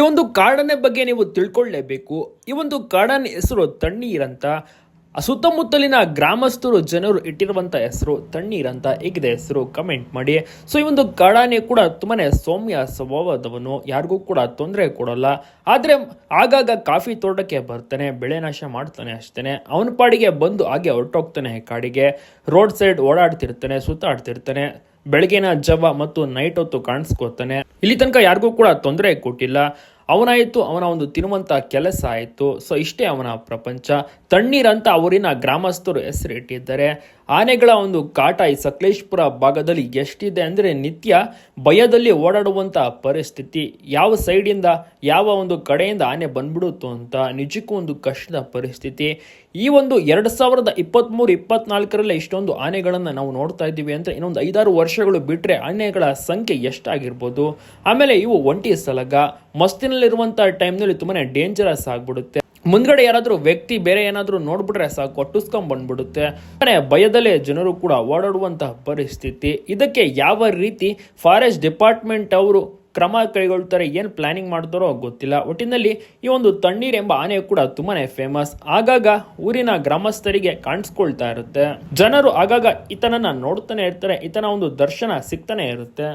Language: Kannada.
ಈ ಒಂದು ಗಾರ್ಡನ್ ಬಗ್ಗೆ ನೀವು ತಿಳ್ಕೊಳ್ಳೇಬೇಕು ಈ ಒಂದು ಗಾರ್ಡನ್ ಹೆಸರು ತಣ್ಣೀರಂತ ಸುತ್ತಮುತ್ತಲಿನ ಗ್ರಾಮಸ್ಥರು ಜನರು ಇಟ್ಟಿರುವಂತ ಹೆಸರು ತಣ್ಣೀರ್ ಅಂತ. ಹೇಗಿದೆ ಹೆಸರು? ಕಮೆಂಟ್ ಮಾಡಿ. ಸೊ ಈ ಒಂದು ಕಾಡಾನೆ ಕೂಡ ತುಂಬಾನೇ ಸೌಮ್ಯ ಸ್ವಭಾವದವನು. ಯಾರಿಗೂ ಕೂಡ ತೊಂದರೆ ಕೊಡಲ್ಲ. ಆದ್ರೆ ಆಗಾಗ ಕಾಫಿ ತೋಟಕ್ಕೆ ಬರ್ತಾನೆ, ಬೆಳೆ ನಾಶ ಮಾಡ್ತಾನೆ ಅಷ್ಟೇನೆ. ಅವನ ಪಾಡಿಗೆ ಬಂದು ಹಾಗೆ ಹೊರಟೋಗ್ತಾನೆ ಕಾಡಿಗೆ. ರೋಡ್ ಸೈಡ್ ಓಡಾಡ್ತಿರ್ತಾನೆ, ಸುತ್ತಾಡ್ತಿರ್ತಾನೆ. ಬೆಳಗಿನ ಜವ ಮತ್ತು ನೈಟ್ ಹೊತ್ತು ಕಾಣಿಸ್ಕೋತಾನೆ. ಇಲ್ಲಿ ತನಕ ಯಾರಿಗೂ ಕೂಡ ತೊಂದರೆ ಕೊಟ್ಟಿಲ್ಲ. ಅವನಾಯಿತು, ಅವನ ಒಂದು ತಿನ್ನುವಂಥ ಕೆಲಸ ಆಯಿತು. ಸೊ ಇಷ್ಟೇ ಅವನ ಪ್ರಪಂಚ. ತಣ್ಣೀರಂತ ಅವರಿನ ಗ್ರಾಮಸ್ಥರು ಹೆಸರಿಟ್ಟಿದ್ದಾರೆ. ಆನೆಗಳ ಒಂದು ಕಾಟ ಈ ಸಕಲೇಶ್ಪುರ ಭಾಗದಲ್ಲಿ ಎಷ್ಟಿದೆ ಅಂದರೆ ನಿತ್ಯ ಭಯದಲ್ಲಿ ಓಡಾಡುವಂಥ ಪರಿಸ್ಥಿತಿ. ಯಾವ ಸೈಡಿಂದ, ಯಾವ ಒಂದು ಕಡೆಯಿಂದ ಆನೆ ಬಂದ್ಬಿಡುತ್ತೋ ಅಂತ ನಿಜಕ್ಕೂ ಒಂದು ಕಷ್ಟದ ಪರಿಸ್ಥಿತಿ. ಈ ಒಂದು ಎರಡು ಸಾವಿರದ ಇಪ್ಪತ್ತ್ಮೂರು ಇಪ್ಪತ್ನಾಲ್ಕರಲ್ಲೇ ಇಷ್ಟೊಂದು ಆನೆಗಳನ್ನು ನಾವು ನೋಡ್ತಾ ಇದ್ದೀವಿ ಅಂದರೆ ಇನ್ನೊಂದು ಐದಾರು ವರ್ಷಗಳು ಬಿಟ್ಟರೆ ಆನೆಗಳ ಸಂಖ್ಯೆ ಎಷ್ಟಾಗಿರ್ಬೋದು. ಆಮೇಲೆ ಇವು ಒಂಟಿ ಸಲಗ. ಮಸ್ತಿನಲ್ಲಿರುವಂಥ ಟೈಮ್ನಲ್ಲಿ ತುಂಬಾ ಡೇಂಜರಸ್ ಆಗಿಬಿಡುತ್ತೆ. ಮುಂದ್ಗಡೆ ಯಾರಾದರೂ ವ್ಯಕ್ತಿ ಬೇರೆ ಏನಾದರೂ ನೋಡ್ಬಿಟ್ರೆ ಸಾಕು ಒಟ್ಟಿಸ್ಕೊಂಡ್ ಬಂದ್ಬಿಡುತ್ತೆ ಭಯದಲ್ಲೇ ಜನರು ಕೂಡ ಓಡಾಡುವಂತಹ ಪರಿಸ್ಥಿತಿ. ಇದಕ್ಕೆ ಯಾವ ರೀತಿ ಫಾರೆಸ್ಟ್ ಡಿಪಾರ್ಟ್ಮೆಂಟ್ ಅವರು ಕ್ರಮ ಕೈಗೊಳ್ತಾರೆ, ಏನು ಪ್ಲಾನಿಂಗ್ ಮಾಡ್ತಾರೋ ಗೊತ್ತಿಲ್ಲ. ಒಟ್ಟಿನಲ್ಲಿ ಈ ಒಂದು ತಣ್ಣೀರ್ ಎಂಬ ಆನೆ ಕೂಡ ತುಂಬಾನೇ ಫೇಮಸ್ ಆಗಾಗ ಊರಿನ ಗ್ರಾಮಸ್ಥರಿಗೆ ಕಾಣಿಸ್ಕೊಳ್ತಾ ಇರುತ್ತೆ. ಜನರು ಆಗಾಗ ಈತನನ್ನ ನೋಡ್ತಾನೆ ಇರ್ತಾರೆ, ಈತನ ಒಂದು ದರ್ಶನ ಸಿಗ್ತಾನೆ ಇರುತ್ತೆ.